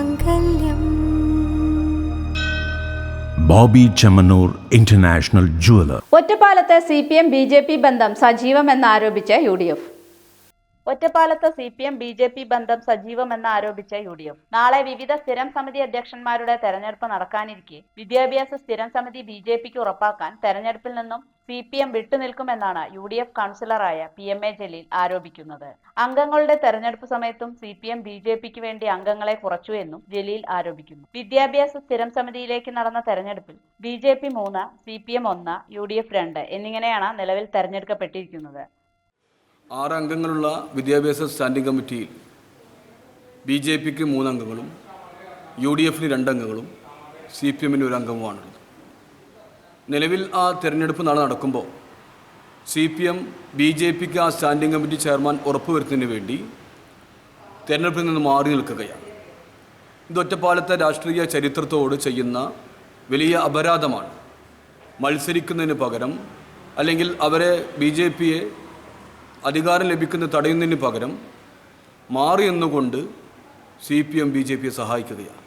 മാംഗല്യം Boby Chemmanur international jeweller. ഒറ്റപ്പാലത്ത് C P M B J P ബന്ധം സജീവമെന്നാരോപിച്ച് യു ഡി എഫ് ഒറ്റപ്പാലത്ത് C P M B J P ബന്ധം സജീവമെന്ന് ആരോപിച്ച യു ഡി എഫ് നാളെ വിവിധ സ്ഥിരം സമിതി അധ്യക്ഷന്മാരുടെ തെരഞ്ഞെടുപ്പ് നടക്കാനിരിക്കെ. വിദ്യാഭ്യാസ സ്ഥിരം സമിതി ബി ജെ പിക്ക് ഉറപ്പാക്കാൻ തെരഞ്ഞെടുപ്പിൽ നിന്നും സി പി എം വിട്ടുനിൽക്കുമെന്നാണ് യു ഡി എഫ് കൗൺസിലറായ പി എം എ ജലീൽ ആരോപിക്കുന്നത്. അംഗങ്ങളുടെ തെരഞ്ഞെടുപ്പ് സമയത്തും C P M B J പിക്ക് വേണ്ടി അംഗങ്ങളെ കുറച്ചു എന്നും ജലീൽ ആരോപിക്കുന്നു. വിദ്യാഭ്യാസ സ്ഥിരം സമിതിയിലേക്ക് നടന്ന തെരഞ്ഞെടുപ്പിൽ ബി ജെ പി മൂന്ന് സി പി എം ഒന്ന് യു ഡി എഫ് രണ്ട് എന്നിങ്ങനെയാണ് നിലവിൽ തെരഞ്ഞെടുക്കപ്പെട്ടിരിക്കുന്നത്. ആറ് അംഗങ്ങളുള്ള വിദ്യാഭ്യാസ സ്റ്റാൻഡിംഗ് കമ്മിറ്റിയിൽ ബി ജെ പിക്ക് മൂന്നംഗങ്ങളും യു ഡി എഫിന് രണ്ടംഗങ്ങളും സി പി എമ്മിന് ഒരു അംഗവുമാണുള്ളത്. നിലവിൽ ആ തിരഞ്ഞെടുപ്പ് നാളെ നടക്കുമ്പോൾ C P M B J പിക്ക് ആ സ്റ്റാൻഡിംഗ് കമ്മിറ്റി ചെയർമാൻ ഉറപ്പുവരുത്തുന്നതിന് വേണ്ടി തിരഞ്ഞെടുപ്പിൽ നിന്ന് മാറി നിൽക്കുകയാണ്. ഇത് ഒറ്റപ്പാലത്തെ രാഷ്ട്രീയ ചരിത്രത്തോട് ചെയ്യുന്ന വലിയ അപരാധമാണ്. മത്സരിക്കുന്നതിന് പകരം അല്ലെങ്കിൽ അവരെ ബി ജെ പിയെ അധികാരം ലഭിക്കുന്ന തടയുന്നതിന് പകരം മാറി എന്നുകൊണ്ട് C P M B J പിയെ സഹായിക്കുകയാണ്.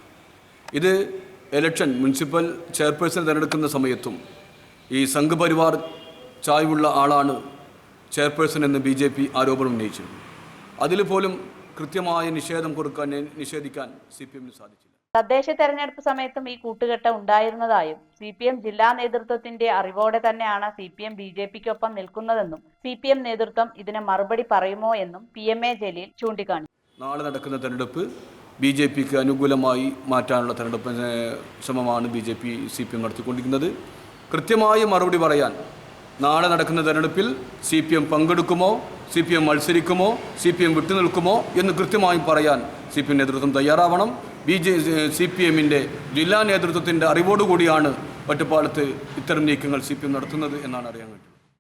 ഇത് എലക്ഷൻ മുനിസിപ്പൽ ചെയർപേഴ്സൺ തിരഞ്ഞെടുക്കുന്ന സമയത്തും ഈ സംഘപരിവാർ ചായ്വുള്ള ആളാണ് ചെയർപേഴ്സൺ എന്ന് ബി ജെ പി ആരോപണം ഉന്നയിച്ചിരുന്നു. അതിൽ പോലും കൃത്യമായ നിഷേധം കൊടുക്കാൻ നിഷേധിക്കാൻ സി പി എമ്മിന് സാധിച്ചില്ല. തദ്ദേശ തെരഞ്ഞെടുപ്പ് സമയത്തും ഈ കൂട്ടുകെട്ട് ഉണ്ടായിരുന്നതായും സി പി എം ജില്ലാ നേതൃത്വത്തിന്റെ അറിവോടെ തന്നെയാണ് C P M B J പിക്കൊപ്പം നിൽക്കുന്നതെന്നും സി പി എം നേതൃത്വം ഇതിന് മറുപടി പറയുമോ എന്നും പി എം എ ജലീൽ ചൂണ്ടിക്കാണിച്ചു. നാളെ നടക്കുന്ന തെരഞ്ഞെടുപ്പ് ബി ജെ പിക്ക് അനുകൂലമായി മാറ്റാനുള്ള തെരഞ്ഞെടുപ്പ് ശ്രമമാണ് B J P C P M നടത്തിക്കൊണ്ടിരിക്കുന്നത്. കൃത്യമായ മറുപടി പറയാൻ നാളെ നടക്കുന്ന തെരഞ്ഞെടുപ്പിൽ സി പി എം പങ്കെടുക്കുമോ സി പി എം മത്സരിക്കുമോ സി പി എം വിട്ടുനിൽക്കുമോ എന്ന് കൃത്യമായും പറയാൻ സി പി എം നേതൃത്വം തയ്യാറാവണം. ബി ജെ സി പി എമ്മിന്റെ ജില്ലാ നേതൃത്വത്തിന്റെ അറിവോടുകൂടിയാണ് ഒറ്റപ്പാലത്ത് ഇത്തരം നീക്കങ്ങൾ സി പി എം നടത്തുന്നത് എന്നാണ് അറിയാൻ വേണ്ടത്